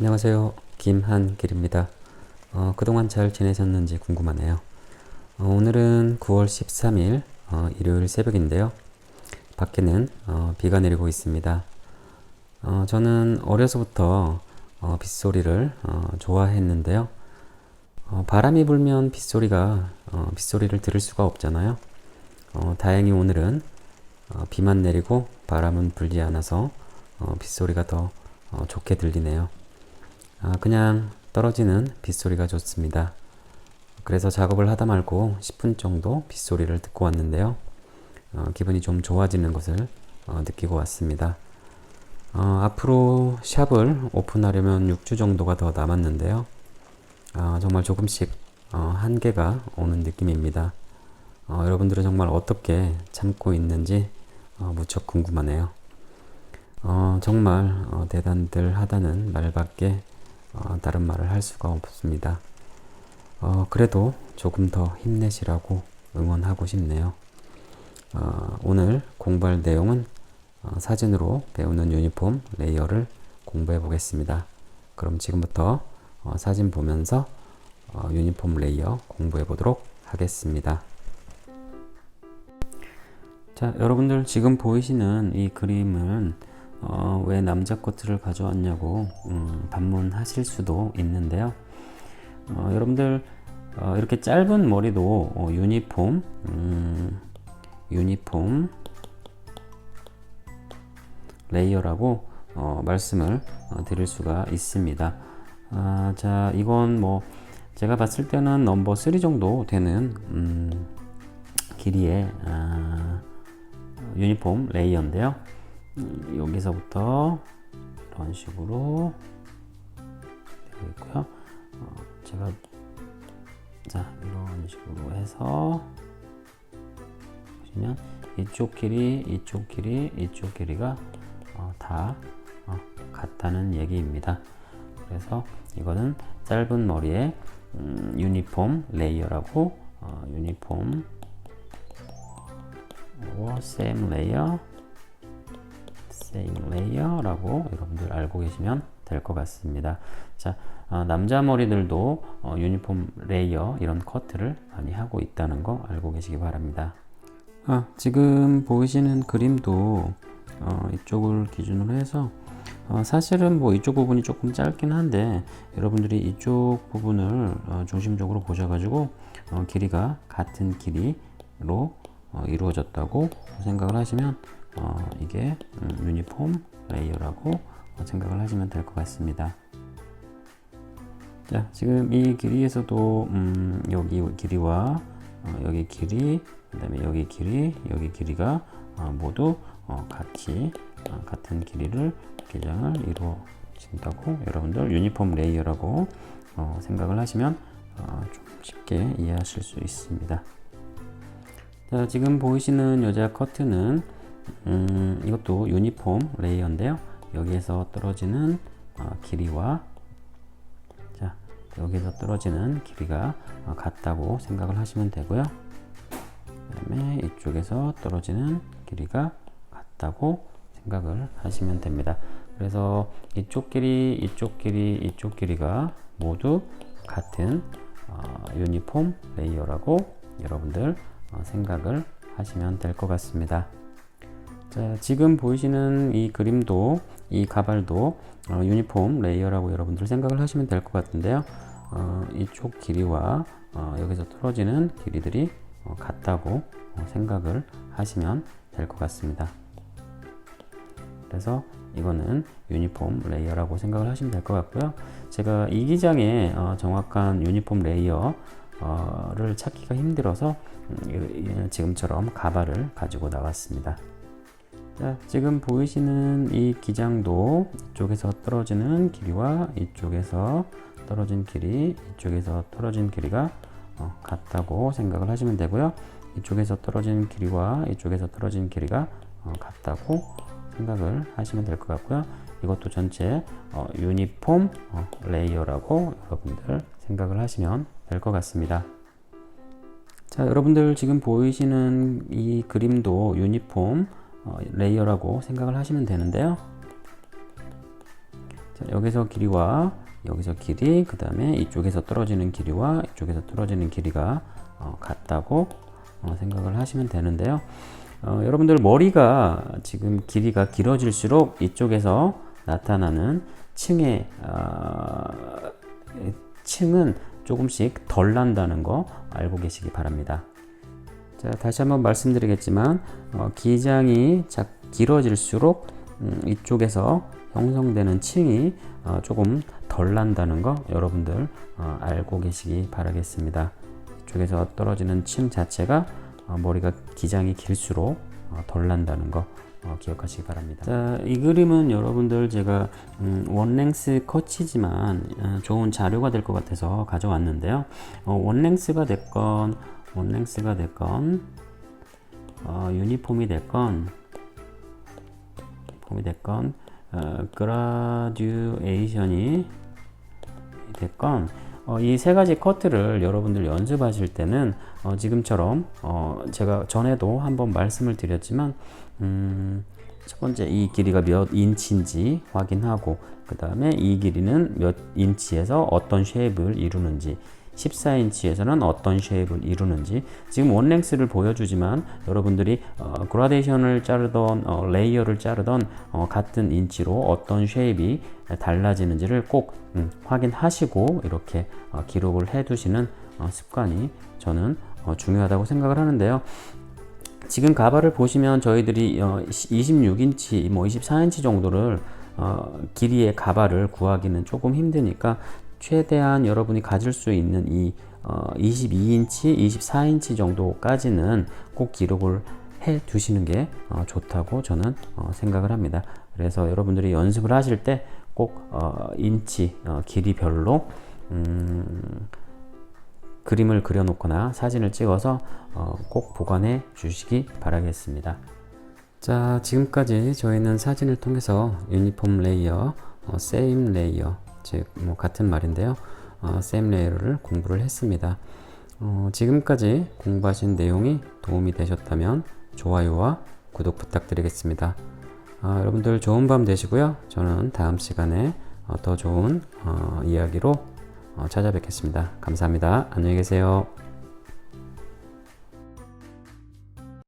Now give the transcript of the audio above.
안녕하세요. 김한길입니다. 어, 그동안 잘 지내셨는지 궁금하네요. 어, 오늘은 9월 13일 어, 일요일 새벽인데요. 밖에는 어, 비가 내리고 있습니다. 어, 저는 어려서부터 어, 빗소리를 어, 좋아했는데요. 어, 바람이 불면 빗소리가 어, 빗소리를 들을 수가 없잖아요. 어, 다행히 오늘은 어, 비만 내리고 바람은 불지 않아서 어, 빗소리가 더 어, 좋게 들리네요. 아, 그냥 떨어지는 빗소리가 좋습니다. 그래서 작업을 하다 말고 10분 정도 빗소리를 듣고 왔는데요. 어, 기분이 좀 좋아지는 것을 어, 느끼고 왔습니다. 어, 앞으로 샵을 오픈하려면 6주 정도가 더 남았는데요. 아, 정말 조금씩 어, 한계가 오는 느낌입니다. 어, 여러분들은 정말 어떻게 참고 있는지 어, 무척 궁금하네요. 어, 정말 어, 대단들 하다는 말밖에 어, 다른 말을 할 수가 없습니다. 어, 그래도 조금 더 힘내시라고 응원하고 싶네요. 어, 오늘 공부할 내용은 어, 사진으로 배우는 유니폼 레이어를 공부해 보겠습니다. 그럼 지금부터 어, 사진 보면서 어, 유니폼 레이어 공부해 보도록 하겠습니다. 자, 여러분들 지금 보이시는 이 그림은 어, 왜 남자 코트를 가져왔냐고 음, 반문하실 수도 있는데요. 어, 여러분들 어, 이렇게 짧은 머리도 어, 유니폼 음, 유니폼 레이어라고 어, 말씀을 어, 드릴 수가 있습니다. 아, 자, 이건 뭐 제가 봤을 때는 넘버 3 정도 되는 음, 길이의 아, 유니폼 레이어인데요. 음, 여기서부터 이런 식으로 되어 있고요. 어, 제가 자 이런 식으로 해서 보시면 이쪽 길이, 이쪽 길이, 이쪽 길이가 어, 다 어, 같다는 얘기입니다. 그래서 이거는 짧은 머리에 음, 유니폼 레이어라고 어, 유니폼 오, same layer, layer라고 여러분들 알고 계시면 될 것 같습니다. 자, 어, 남자 머리들도 어, 유니폼 레이어 이런 커트를 많이 하고 있다는 거 알고 계시기 바랍니다. 아, 지금 보이시는 그림도 어, 이쪽을 기준으로 해서 어, 사실은 뭐 이쪽 부분이 조금 짧긴 한데 여러분들이 이쪽 부분을 어, 중심적으로 보셔가지고 어, 길이가 같은 길이로 어, 이루어졌다고 생각을 하시면 어, 이게 음, 유니폼 레이어라고 어, 생각을 하시면 될 것 같습니다. 자, 지금 이 길이에서도 음, 여기 길이와 어, 여기 길이, 그다음에 여기 길이, 여기 길이가 어, 모두 어, 같이 어, 같은 길이를 기장을 이루어진다고 여러분들 유니폼 레이어라고 어, 생각을 하시면 어, 좀 쉽게 이해하실 수 있습니다. 자, 지금 보이시는 여자 커트는 음, 이것도 유니폼 레이어인데요. 여기에서 떨어지는 어, 길이와 자, 여기서 떨어지는 길이가 어, 같다고 생각을 하시면 되고요. 그다음에 이쪽에서 떨어지는 길이가 같다고 생각을 하시면 됩니다. 그래서 이쪽 길이, 이쪽 길이, 이쪽 길이가 모두 같은 어, 유니폼 레이어라고 여러분들 어, 생각을 하시면 될 것 같습니다. 자, 지금 보이시는 이 그림도 이 가발도 어, 유니폼 레이어라고 여러분들 생각을 하시면 될 것 같은데요. 어, 이쪽 길이와 어, 여기서 떨어지는 길이들이 어, 같다고 어, 생각을 하시면 될 것 같습니다. 그래서 이거는 유니폼 레이어라고 생각을 하시면 될 것 같고요. 제가 이 기장에 어, 정확한 유니폼 레이어 를 찾기가 힘들어서 음, 지금처럼 가발을 가지고 나왔습니다. 자, 지금 보이시는 이 기장도 이쪽에서 떨어지는 길이와 이쪽에서 떨어진 길이, 이쪽에서 떨어진 길이가 어, 같다고 생각을 하시면 되고요. 이쪽에서 떨어진 길이와 이쪽에서 떨어진 길이가 어, 같다고 생각을 하시면 될 것 같고요. 이것도 전체 어, 유니폼 어, 레이어라고 여러분들 생각을 하시면 될 것 같습니다. 자, 여러분들 지금 보이시는 이 그림도 유니폼 어, 레이어라고 생각을 하시면 되는데요. 자, 여기서 길이와 여기서 길이, 그 다음에 이쪽에서 떨어지는 길이와 이쪽에서 떨어지는 길이가 어, 같다고 어, 생각을 하시면 되는데요. 어, 여러분들 머리가 지금 길이가 길어질수록 이쪽에서 나타나는 층의 어, 층은 조금씩 덜 난다는 거 알고 계시기 바랍니다. 자, 다시 한번 말씀드리겠지만 어, 기장이 자, 길어질수록 음, 이쪽에서 형성되는 층이 어, 조금 덜 난다는 거 여러분들 어, 알고 계시기 바라겠습니다. 이쪽에서 떨어지는 층 자체가 어, 머리가 기장이 길수록 어, 덜 난다는 거 어, 기억하시기 바랍니다. 자, 이 그림은 여러분들 제가 음, 원랭스 컷이지만 어, 좋은 자료가 될 것 같아서 가져왔는데요. 어, 원랭스가 됐건 원랭스가 됐건 어, 유니폼이 됐건 폼이 됐건 어, 그라듀에이션이 됐건 어, 이 세 가지 커트를 여러분들 연습하실 때는 어, 지금처럼 어, 제가 전에도 한번 말씀을 드렸지만 음, 첫 번째 이 길이가 몇 인치인지 확인하고 그 다음에 이 길이는 몇 인치에서 어떤 쉐입을 이루는지 14인치에서는 어떤 쉐입을 이루는지 지금 원랭스를 보여주지만 여러분들이 어, 그라데이션을 자르던 어, 레이어를 자르던 어, 같은 인치로 어떤 쉐입이 달라지는지를 꼭 음, 확인하시고 이렇게 어, 기록을 해 두시는 어, 습관이 저는 어, 중요하다고 생각을 하는데요. 지금 가발을 보시면 저희들이 어, 26인치, 뭐 24인치 정도를 어, 길이의 가발을 구하기는 조금 힘드니까 최대한 여러분이 가질 수 있는 이 어, 22인치, 24인치 정도까지는 꼭 기록을 해 두시는 게 어, 좋다고 저는 어, 생각을 합니다. 그래서 여러분들이 연습을 하실 때꼭 어, 인치, 어, 길이별로 음, 그림을 그려놓거나 사진을 찍어서 어, 꼭 보관해 주시기 바라겠습니다. 자, 지금까지 저희는 사진을 통해서 유니폼 레이어, 어, 세임 레이어, 즉, 뭐 같은 말인데요. 어, 세임 레이어를 공부를 했습니다. 어, 지금까지 공부하신 내용이 도움이 되셨다면 좋아요와 구독 부탁드리겠습니다. 아, 여러분들 좋은 밤 되시고요. 저는 다음 시간에 어, 더 좋은 어, 이야기로 어, 찾아뵙겠습니다. 감사합니다. 안녕히 계세요.